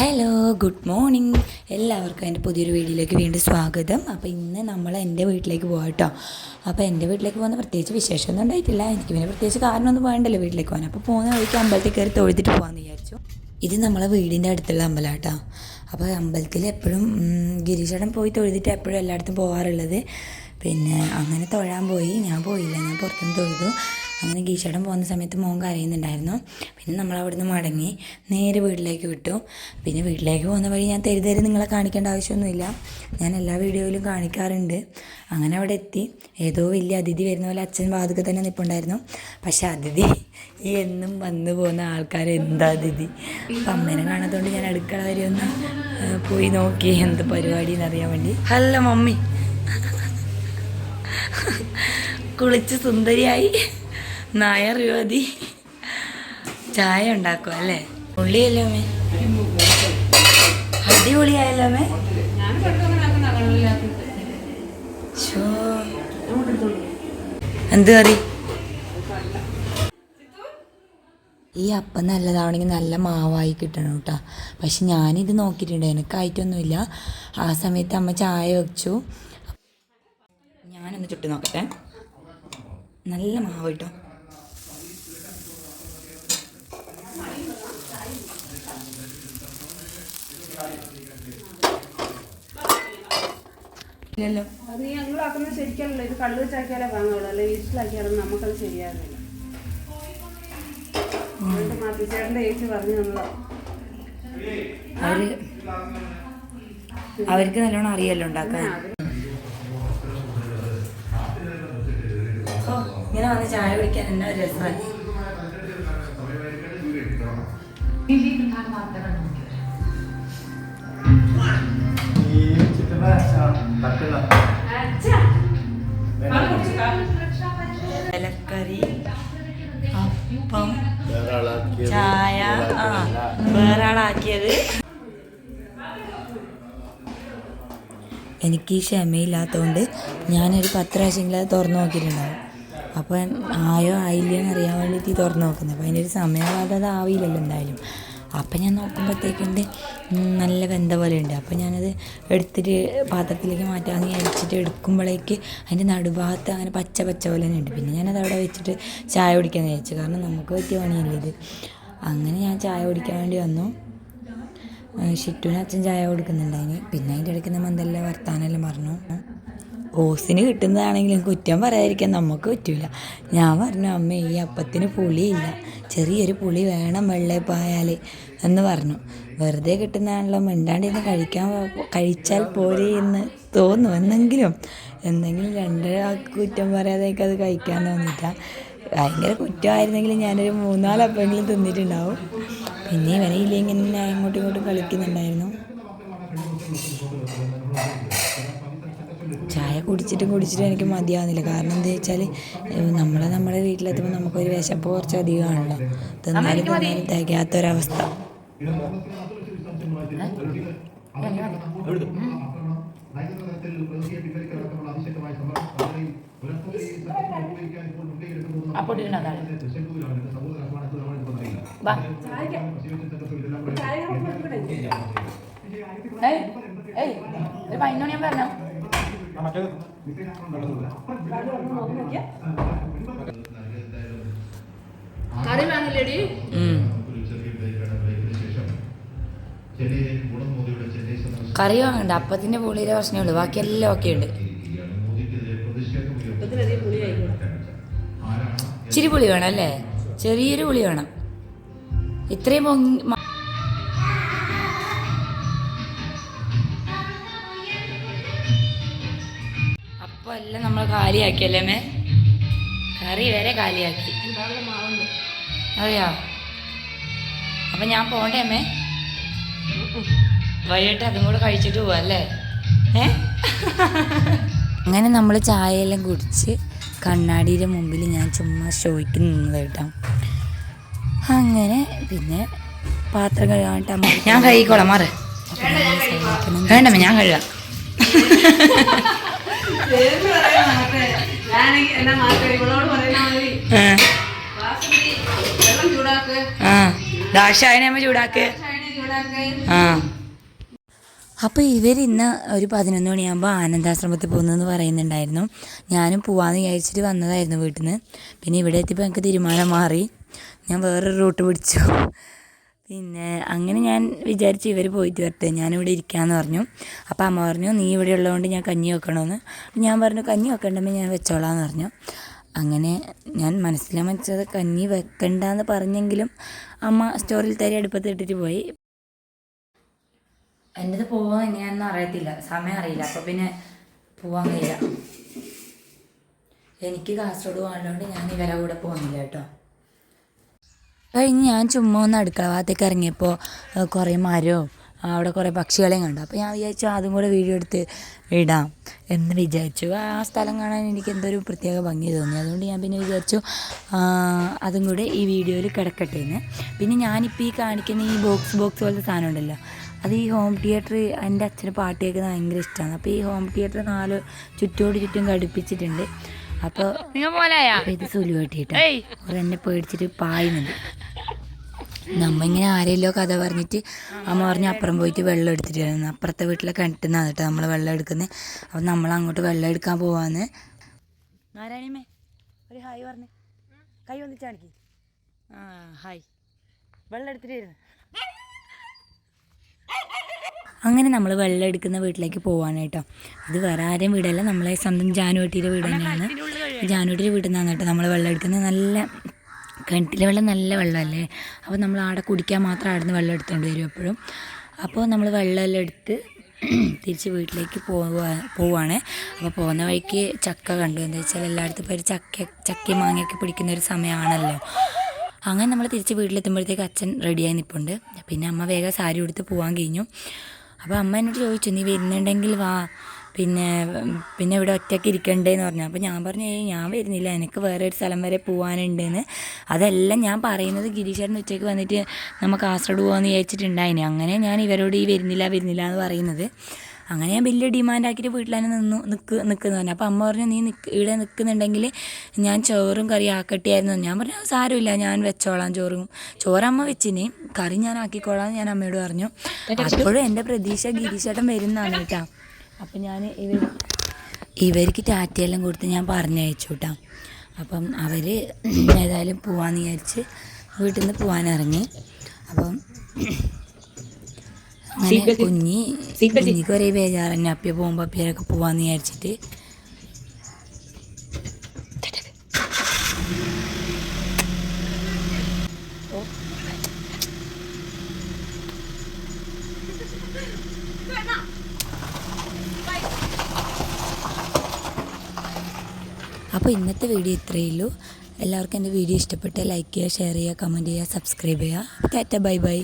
Hello good morning എല്ലാവർക്കും എന്റെ പുതിയൊരു വീഡിയോയിലേക്ക് വീണ്ടും സ്വാഗതം. അപ്പോൾ ഇന്ന് നമ്മൾ എന്റെ വീട്ടിലേക്ക് പോകാം കേട്ടോ അപ്പോൾ എന്റെ വീട്ടിലേക്ക് പോകുന്ന പ്രത്യേകിച്ച് വിശേഷമൊന്നും ഉണ്ടായിട്ടില്ല. എനിക്ക് പിന്നെ പ്രത്യേകിച്ച് കാരണമൊന്നും വേണ്ടല്ലോ വീട്ടിലേക്ക് പോകാൻ അപ്പോൾ പോകുന്ന വഴിക്ക് അമ്പലത്തിൽ കയറി തൊഴുതിട്ട് പോകാമെന്ന് വിചാരിച്ചു. ഇത് നമ്മളെ വീടിന്റെ അടുത്തുള്ള അമ്പലം കേട്ടോ അപ്പോൾ അമ്പലത്തിൽ എപ്പോഴും ഗിരീശടം പോയി തൊഴുതിട്ട് എപ്പോഴും എല്ലായിടത്തും പോകാറുള്ളത് പിന്നെ അങ്ങനെ തൊഴാൻ പോയി. ഞാൻ പോയില്ല. ഞാൻ പുറത്തുനിന്ന് തൊഴുതു. അങ്ങനെ ഗീശടം പോകുന്ന സമയത്ത് മോൻ കരയുന്നുണ്ടായിരുന്നു. പിന്നെ നമ്മൾ അവിടുന്ന് മടങ്ങി നേരെ വീട്ടിലേക്ക് വിട്ടു. പിന്നെ വീട്ടിലേക്ക് പോകുന്ന വഴി ഞാൻ തെരി നിങ്ങളെ കാണിക്കേണ്ട ആവശ്യമൊന്നുമില്ല. ഞാൻ എല്ലാ വീഡിയോയിലും കാണിക്കാറുണ്ട്. അങ്ങനെ അവിടെ എത്തി. ഏതോ വലിയ അതിഥി വരുന്ന പോലെ അച്ഛൻ വാതുക്കെ തന്നെ നിൽപ്പുണ്ടായിരുന്നു പക്ഷെ അതിഥി ഈ എന്നും വന്നു പോകുന്ന ആൾക്കാർ എന്താ അതിഥി? അപ്പം അമ്മേനെ കാണാത്തതുകൊണ്ട് ഞാൻ അടുക്കള വരെ ഒന്ന് പോയി നോക്കി എന്ത് പരിപാടി എന്നറിയാൻ വേണ്ടി. Hello mummy. കുളിച്ച് സുന്ദരിയായി. നായർ യുവതി. ചായ ഉണ്ടാക്കും അല്ലേ? ഉള്ളിയല്ലോ മേ അടിപൊളിയായല്ലോ മേ. എന്ത് കറി? ഈ അപ്പം നല്ലതാവണമെങ്കിൽ നല്ല മാവായി കിട്ടണം കേട്ടോ. പക്ഷെ ഞാനിത് നോക്കിയിട്ടുണ്ട്. എനിക്കായിട്ടൊന്നുമില്ല. ആ സമയത്ത് അമ്മ ചായ വെച്ചു. ഞാനൊന്ന് ചുട്ട് നോക്കട്ടെ. നല്ല മാവ് കിട്ടും. ഇല്ലല്ലോ. അത് ഞങ്ങളാക്കുന്നത് ശരിക്കല്ലല്ലോ. ഇത് കള്ളു വെച്ചാക്കിയാലേ വാങ്ങുള്ളൂ. അല്ലെ? വീട്ടിലാക്കിയാലൊന്നും നമുക്കത് ശരിയാകുന്നില്ല അതുകൊണ്ട് മാപ്പിച്ചേട്ടന്റെ ചേച്ചി പറഞ്ഞു തന്നതാ. അവർ അവർക്ക് നല്ലോണം അറിയാലോ ഉണ്ടാക്കാൻ. ഇങ്ങനെ വന്ന് ചായ കുടിക്കാൻ എന്നാ ഒരു രസമാണ് ഈ ചിക്കൻ വേറെ ആളാക്കിയത് എനിക്ക് ഈ ക്ഷമയില്ലാത്തതുകൊണ്ട് ഞാനൊരു പത്ത് പ്രാവശ്യമെങ്കിലും അത് തുറന്നു നോക്കിയിട്ടുണ്ടാവും. അപ്പം ആയോ ആയില്ലയെന്ന് അറിയാൻ വേണ്ടിയിട്ട് തുറന്നു നോക്കുന്നത്. അപ്പം അതിന്റെ ഒരു സമയമാകാതെ ആവില്ലല്ലോ എന്തായാലും. അപ്പം ഞാൻ നോക്കുമ്പോഴത്തേക്കുണ്ട് നല്ല വെന്ത പോലെ ഉണ്ട്. അപ്പം ഞാനത് എടുത്തിട്ട് പാത്രത്തിലേക്ക് മാറ്റാമെന്ന് വിചാരിച്ചിട്ട് എടുക്കുമ്പോഴേക്ക് അതിന്റെ നടുഭാഗത്ത് അങ്ങനെ പച്ച പച്ച പോലെ തന്നെ ഉണ്ട്. പിന്നെ ഞാനത് അവിടെ വെച്ചിട്ട് ചായ കുടിക്കാമെന്ന് വിചാരിച്ചു. കാരണം നമുക്ക് പറ്റിയ പണിയല്ലേ ഇത്. അങ്ങനെ ഞാൻ ചായ കുടിക്കാൻ വേണ്ടി വന്നു. ഷിറ്റുവിന് അച്ഛൻ ചായ കൊടുക്കുന്നുണ്ടായിന് പിന്നെ അതിന്റെ ഇടയ്ക്ക് നമ്മൾ എന്തെല്ലാം വർത്താനെല്ലാം പറഞ്ഞു. ഓസിന് കിട്ടുന്നതാണെങ്കിലും കുറ്റം പറയാതിരിക്കാൻ നമുക്ക് പറ്റില്ല ഞാൻ പറഞ്ഞു അമ്മ ഈ അപ്പത്തിന് പുളിയില്ല. ചെറിയൊരു പുളി വേണം വെള്ളയപ്പായാൽ എന്ന് പറഞ്ഞു. വെറുതെ കിട്ടുന്നതാണല്ലോ. മിണ്ടാണ്ടിരുന്ന് കഴിക്കാൻ കഴിച്ചാൽ പോരെ എന്ന് തോന്നും എന്നെങ്കിലും എന്തെങ്കിലും രണ്ടാൾക്ക് കുറ്റം പറയാതെ അത് കഴിക്കാൻ തോന്നിയില്ല. ഭയങ്കര കുറ്റമായിരുന്നെങ്കിൽ ഞാനൊരു മൂന്നാൽ അപ്പെങ്കിലും തിന്നിട്ടുണ്ടാവും. പിന്നെ ഇവനെ ഇല്ലെങ്കിൽ ഇങ്ങനെ അങ്ങോട്ടും ഇങ്ങോട്ടും കളിക്കുന്നുണ്ടായിരുന്നു. ചായ കുടിച്ചിട്ടും കുടിച്ചിട്ടും എനിക്ക് മതിയാവുന്നില്ല. കാരണം എന്താ വെച്ചാൽ നമ്മൾ നമ്മുടെ വീട്ടിലെത്തുമ്പോൾ നമുക്കൊരു വിശപ്പ് കുറച്ച് അധികമാണല്ലോ തിന്നാലും തിന്നാലും തികയാത്തൊരവസ്ഥ. ഒരു പതിനൊന്ന് ഞാൻ പറഞ്ഞു കറി വേണല്ലേടി കറി വാങ്ങണ്ട. അപ്പത്തിന്റെ പുള്ളിയിലെ പ്രശ്നമേ ഉള്ളൂ. ബാക്കിയെല്ലാം ഒക്കെ ഉണ്ട് ഇച്ചിരി പുളി വേണം അല്ലേ? ചെറിയൊരു പുളി വേണം. ഇത്രയും അപ്പൊ എല്ലാം നമ്മൾ കാലിയാക്കിയല്ലേ മേ കറി വരെ കാലിയാക്കി. അറിയാ? അപ്പം ഞാൻ പോണ്ടേ അമ്മേ? വൈകിട്ട് അതും കൂടെ കഴിച്ചിട്ട് പോവാ അല്ലേ? ഏ? അങ്ങനെ നമ്മൾ ചായയെല്ലാം കുടിച്ച് കണ്ണാടിയുടെ മുമ്പിൽ ഞാൻ ചുമ്മാ ഷോയ്ക്ക് നിന്നത് കേട്ടോ അങ്ങനെ പിന്നെ പാത്രം കഴുകാനായിട്ട് ഞാൻ കഴുകിക്കോളാം മാറ്. വേണ്ടമ്മ ഞാൻ കഴുകാം. ഞാനെങ്കിൽ ചൂടാക്ക്. മാറ്റി അപ്പോൾ ഇവർ ഇന്ന് ഒരു പതിനൊന്ന് മണിയാകുമ്പോൾ ആനന്ദാശ്രമത്തിൽ പോകുന്നതെന്ന് പറയുന്നുണ്ടായിരുന്നു. ഞാനും പോവാന്ന് വിചാരിച്ചിട്ട് വന്നതായിരുന്നു വീട്ടിൽ നിന്ന് പിന്നെ ഇവിടെ എത്തിയപ്പോൾ എനിക്ക് തീരുമാനം മാറി. ഞാൻ വേറൊരു റൂട്ട് പിടിച്ചു. പിന്നെ അങ്ങനെ ഞാൻ വിചാരിച്ചു ഇവർ പോയിട്ട് വരട്ടെ. ഞാനിവിടെ ഇരിക്കാമെന്ന് പറഞ്ഞു. അപ്പോൾ അമ്മ പറഞ്ഞു നീ ഇവിടെ ഉള്ളതുകൊണ്ട് ഞാൻ കഞ്ഞി വെക്കണമെന്ന് ഞാൻ പറഞ്ഞു കഞ്ഞി വെക്കണ്ടെങ്കിൽ ഞാൻ വെച്ചോളാമെന്ന് പറഞ്ഞു. അങ്ങനെ ഞാൻ മനസ്സിലാൻ വെച്ചത് കഞ്ഞി വെക്കണ്ടെന്ന് പറഞ്ഞെങ്കിലും അമ്മ സ്റ്റോറിൽ തരി അടുപ്പത്ത് ഇട്ടിട്ട് പോയി. എന്റെത് പോവാൻ എങ്ങനെയാണെന്ന് അറിയത്തില്ല. സമയം അറിയില്ല. അപ്പോൾ പിന്നെ പോവാൻ കഴിയില്ല. എനിക്ക് കാസർഗോഡ് പോകാനുള്ളതുകൊണ്ട് ഞാൻ ഇവരെ കൂടെ പോകുന്നില്ല കേട്ടോ. കഴിഞ്ഞ് ഞാൻ ചുമ്മാ ഒന്ന് അടുക്കള ഭാഗത്തേക്ക് ഇറങ്ങിയപ്പോൾ കുറേ മരവും അവിടെ കുറേ പക്ഷികളെയും കണ്ടു. അപ്പോൾ ഞാൻ വിചാരിച്ചു അതും കൂടെ വീഡിയോ എടുത്ത് ഇടാം എന്ന് വിചാരിച്ചു. ആ സ്ഥലം കാണാൻ എനിക്ക് എന്തൊരു പ്രത്യേക ഭംഗി തോന്നി. അതുകൊണ്ട് ഞാൻ പിന്നെ വിചാരിച്ചു അതും കൂടെ ഈ വീഡിയോയിൽ കിടക്കട്ടെ എന്ന്. പിന്നെ ഞാനിപ്പോൾ ഈ കാണിക്കുന്ന ഈ ബോക്സ് ബോക്സ് പോലത്തെ സാധനം ഉണ്ടല്ലോ അത് ഈ ഹോം തിയേറ്റർ എന്റെ അച്ഛന് പാട്ട് കേൾക്കുന്നത് ഭയങ്കര ഇഷ്ടമാണ് അപ്പോൾ ഈ ഹോം തിയേറ്റർ നാല് ചുറ്റോട് ചുറ്റും ഘടിപ്പിച്ചിട്ടുണ്ട്. അപ്പോൾ ഇത് സുലി കെട്ടിയിട്ട് എന്നെ പേടിച്ചിട്ട് പായുന്നുണ്ട്. നമ്മ ഇങ്ങനെ ആരെല്ലോ കഥ പറഞ്ഞിട്ട് അമ്മ പറഞ്ഞ് അപ്പുറം പോയിട്ട് വെള്ളം എടുത്തിട്ട് വരുന്നു അപ്പുറത്തെ വീട്ടിലെ കിണറ്റുന്നാണ് കേട്ടോ നമ്മൾ വെള്ളം എടുക്കുന്നത് അപ്പം നമ്മൾ അങ്ങോട്ട് വെള്ളം എടുക്കാൻ പോവാന്ന്. നാരായണിയമ്മേ ഒരു ഹായ് പറഞ്ഞേ. കൈ വന്നിട്ടാണെങ്കിൽ ആ ഹായ്. വെള്ളം എടുത്തിട്ട് വരുന്നു അങ്ങനെ നമ്മൾ വെള്ളം എടുക്കുന്ന വീട്ടിലേക്ക് പോവാണ് കേട്ടോ ഇത് വേറെ ആരെയും വീടല്ല നമ്മളെ സ്വന്തം ജാനുവട്ടിയുടെ വീട് തന്നെയാണ്. ജാനുവട്ടിയുടെ വീട്ടിൽ നിന്നാണ് കേട്ടോ നമ്മൾ വെള്ളം എടുക്കുന്നത്. നല്ല കിണറ്റിലെ വെള്ളം നല്ല വെള്ളമല്ലേ? അപ്പോൾ നമ്മൾ ആടെ കുടിക്കാൻ മാത്രം അവിടെ നിന്ന് വെള്ളം എടുത്തുകൊണ്ട് വരും എപ്പോഴും. അപ്പോൾ നമ്മൾ വെള്ളമെല്ലാം എടുത്ത് തിരിച്ച് വീട്ടിലേക്ക് പോവാ പോവാണ്. അപ്പോൾ പോകുന്ന വഴിക്ക് ചക്ക കണ്ടു. എന്താ വെച്ചാൽ എല്ലായിടത്തും ഇപ്പോൾ ഒരു ചക്ക ചക്കയും മാങ്ങയൊക്കെ പിടിക്കുന്ന ഒരു സമയമാണല്ലോ അങ്ങനെ നമ്മൾ തിരിച്ച് വീട്ടിലെത്തുമ്പോഴത്തേക്ക് അച്ഛൻ റെഡിയായി നിൽപ്പുണ്ട് പിന്നെ അമ്മ വേഗം സാരി ഉടുത്ത് പോകാൻ കഴിഞ്ഞു. അപ്പോൾ അമ്മ എന്നോട് ചോദിച്ചു നീ വരുന്നുണ്ടെങ്കിൽ വാ. പിന്നെ പിന്നെ ഇവിടെ ഒറ്റയ്ക്ക് ഇരിക്കണ്ടേന്ന് പറഞ്ഞു. അപ്പോൾ ഞാൻ പറഞ്ഞു ഏയ് ഞാൻ വരുന്നില്ല. എനിക്ക് വേറെ ഒരു സ്ഥലം വരെ പോകാനുണ്ടെന്ന് അതെല്ലാം ഞാൻ പറയുന്നത് ഗിരീശേട്ടൻ ഉച്ചയ്ക്ക് വന്നിട്ട് നമുക്ക് കാസർഗോഡ് പോകാമെന്ന് വിചാരിച്ചിട്ടുണ്ടായിന്. അങ്ങനെ ഞാൻ ഇവരോട് ഈ വരുന്നില്ല വരുന്നില്ല എന്ന് പറയുന്നത്. അങ്ങനെ ഞാൻ വലിയ ഡിമാൻഡാക്കിയിട്ട് വീട്ടിൽ തന്നെ നിന്നു നിൽക്ക് നിൽക്കുന്നു പറഞ്ഞു അപ്പോൾ അമ്മ പറഞ്ഞു നീ നിൽക്ക് ഇവിടെ നിൽക്കുന്നുണ്ടെങ്കിൽ ഞാൻ ചോറും കറി ആക്കട്ടിയായിരുന്നു. ഞാൻ പറഞ്ഞു സാരമില്ല ഞാൻ വെച്ചോളാം ചോറും. ചോറമ്മ വെച്ചിന് കറി ഞാൻ ആക്കിക്കോളാം ഞാൻ അമ്മയോട് പറഞ്ഞു. അപ്പോഴും എന്റെ പ്രതീക്ഷ ഗിരീശേട്ടൻ വരുന്നതാണ് കേട്ടോ. അപ്പം ഞാൻ ഇവർ ഇവർക്ക് ടാറ്റയെല്ലാം കൊടുത്ത് ഞാൻ പറഞ്ഞയച്ചു കേട്ടോ. അപ്പം അവർ ഏതായാലും പോവാന്ന് വിചാരിച്ച് വീട്ടിൽ നിന്ന് പോകാനിറങ്ങി അപ്പം അങ്ങനെ കുഞ്ഞി കുഞ്ഞിക്ക് ഒരേ ബേജാറ് തന്നെ അപ്പിയ പോകുമ്പോൾ അപ്പിയൊക്കെ പോവാന്ന് വിചാരിച്ചിട്ട്. അപ്പോൾ ഇന്നത്തെ വീഡിയോ ഇത്രയേ ഉള്ളൂ. എല്ലാവർക്കും എന്റെ വീഡിയോ ഇഷ്ടപ്പെട്ട് ലൈക്ക് ചെയ്യുക ഷെയർ ചെയ്യുക കമന്റ് ചെയ്യുക സബ്സ്ക്രൈബ് ചെയ്യുക. Tata bye bye